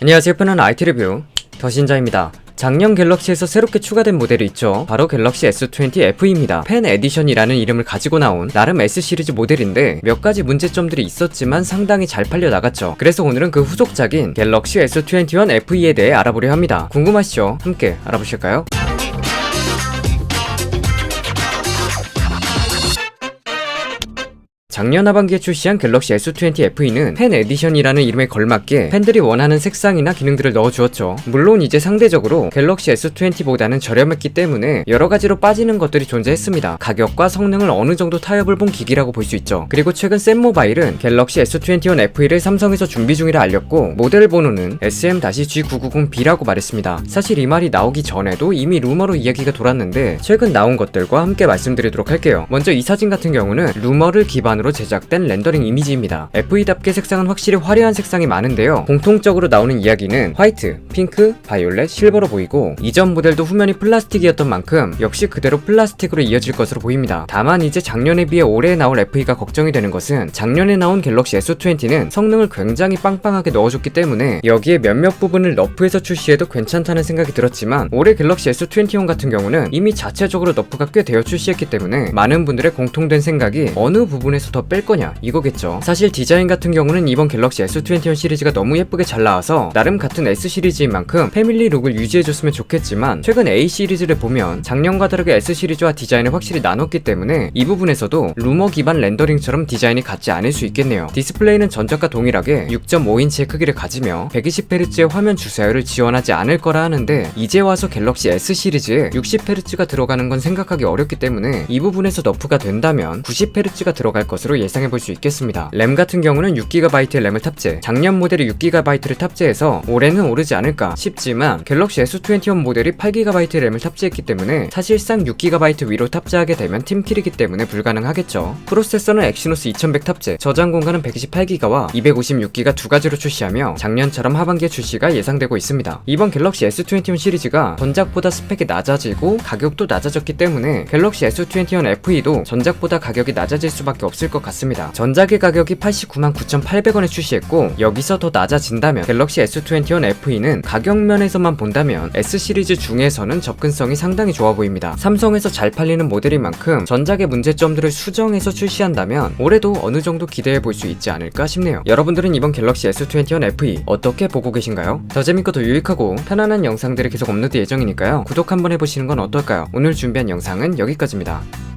안녕하세요 푸는 IT 리뷰 더신자입니다. 작년 갤럭시에서 새롭게 추가된 모델이 있죠. 바로 갤럭시 S20 FE입니다. 팬 에디션이라는 이름을 가지고 나온 나름 S 시리즈 모델인데 몇 가지 문제점들이 있었지만 상당히 잘 팔려 나갔죠. 그래서 오늘은 그 후속작인 갤럭시 S21 FE에 대해 알아보려 합니다. 궁금하시죠? 함께 알아보실까요? 작년 하반기에 출시한 갤럭시 S20 FE는 팬 에디션이라는 이름에 걸맞게 팬들이 원하는 색상이나 기능들을 넣어주었죠. 물론 이제 상대적으로 갤럭시 S20보다는 저렴했기 때문에 여러 가지로 빠지는 것들이 존재했습니다. 가격과 성능을 어느 정도 타협을 본 기기라고 볼 수 있죠. 그리고 최근 샘모바일은 갤럭시 S21 FE를 삼성에서 준비 중이라 알렸고 모델 번호는 SM-G990B라고 말했습니다. 사실 이 말이 나오기 전에도 이미 루머로 이야기가 돌았는데 최근 나온 것들과 함께 말씀드리도록 할게요. 먼저 이 사진 같은 경우는 루머를 기반으로 제작된 렌더링 이미지입니다. FE답게 색상은 확실히 화려한 색상이 많은데요. 공통적으로 나오는 이야기는 화이트, 핑크, 바이올렛, 실버로 보이고 이전 모델도 후면이 플라스틱이었던 만큼 역시 그대로 플라스틱으로 이어질 것으로 보입니다. 다만 이제 작년에 비해 올해 나올 FE가 걱정이 되는 것은 작년에 나온 갤럭시 S20는 성능을 굉장히 빵빵하게 넣어줬기 때문에 여기에 몇몇 부분을 너프해서 출시해도 괜찮다는 생각이 들었지만 올해 갤럭시 S21 같은 경우는 이미 자체적으로 너프가 꽤 되어 출시했기 때문에 많은 분들의 공통된 생각이 어느 부분에서 더뺄 거냐 이거겠죠. 사실 디자인 같은 경우는 이번 갤럭시 S21 시리즈가 너무 예쁘게 잘 나와서 나름 같은 S 시리즈인 만큼 패밀리 룩을 유지해줬으면 좋겠지만 최근 A 시리즈를 보면 작년과 다르게 S 시리즈와 디자인을 확실히 나눴기 때문에 이 부분에서도 루머 기반 렌더링처럼 디자인이 같지 않을 수 있겠네요. 디스플레이는 전작과 동일하게 6.5인치의 크기를 가지며 120Hz의 화면 주사율을 지원하지 않을 거라 하는데 이제 와서 갤럭시 S 시리즈에 60Hz가 들어가는 건 생각하기 어렵기 때문에 이 부분에서 너프가 된다면 90Hz가 들어갈 것 으로 예상해 볼 수 있겠습니다. 램 같은 경우는 6GB의 램을 탑재, 작년 모델이 6GB를 탑재해서 올해는 오르지 않을까 싶지만 갤럭시 S21 모델이 8GB 램을 탑재했기 때문에 사실상 6GB 위로 탑재하게 되면 팀킬이기 때문에 불가능하겠죠. 프로세서는 엑시노스 2100 탑재, 저장 공간은 128GB와 256GB 두 가지로 출시하며 작년처럼 하반기에 출시가 예상되고 있습니다. 이번 갤럭시 S21 시리즈가 전작보다 스펙이 낮아지고 가격도 낮아졌기 때문에 갤럭시 S21 FE도 전작보다 가격이 낮아질 수밖에 없을 것 같습니다. 전작의 가격이 89만 9,800원에 출시했고 여기서 더 낮아진다면 갤럭시 S21 FE는 가격 면에서만 본다면 S 시리즈 중에서는 접근성이 상당히 좋아 보입니다. 삼성에서 잘 팔리는 모델인 만큼 전작의 문제점들을 수정해서 출시한다면 올해도 어느 정도 기대해 볼 수 있지 않을까 싶네요. 여러분들은 이번 갤럭시 S21 FE 어떻게 보고 계신가요? 더 재밌고 더 유익하고 편안한 영상들이 계속 업로드 예정이니까요. 구독 한번 해보시는 건 어떨까요? 오늘 준비한 영상은 여기까지입니다.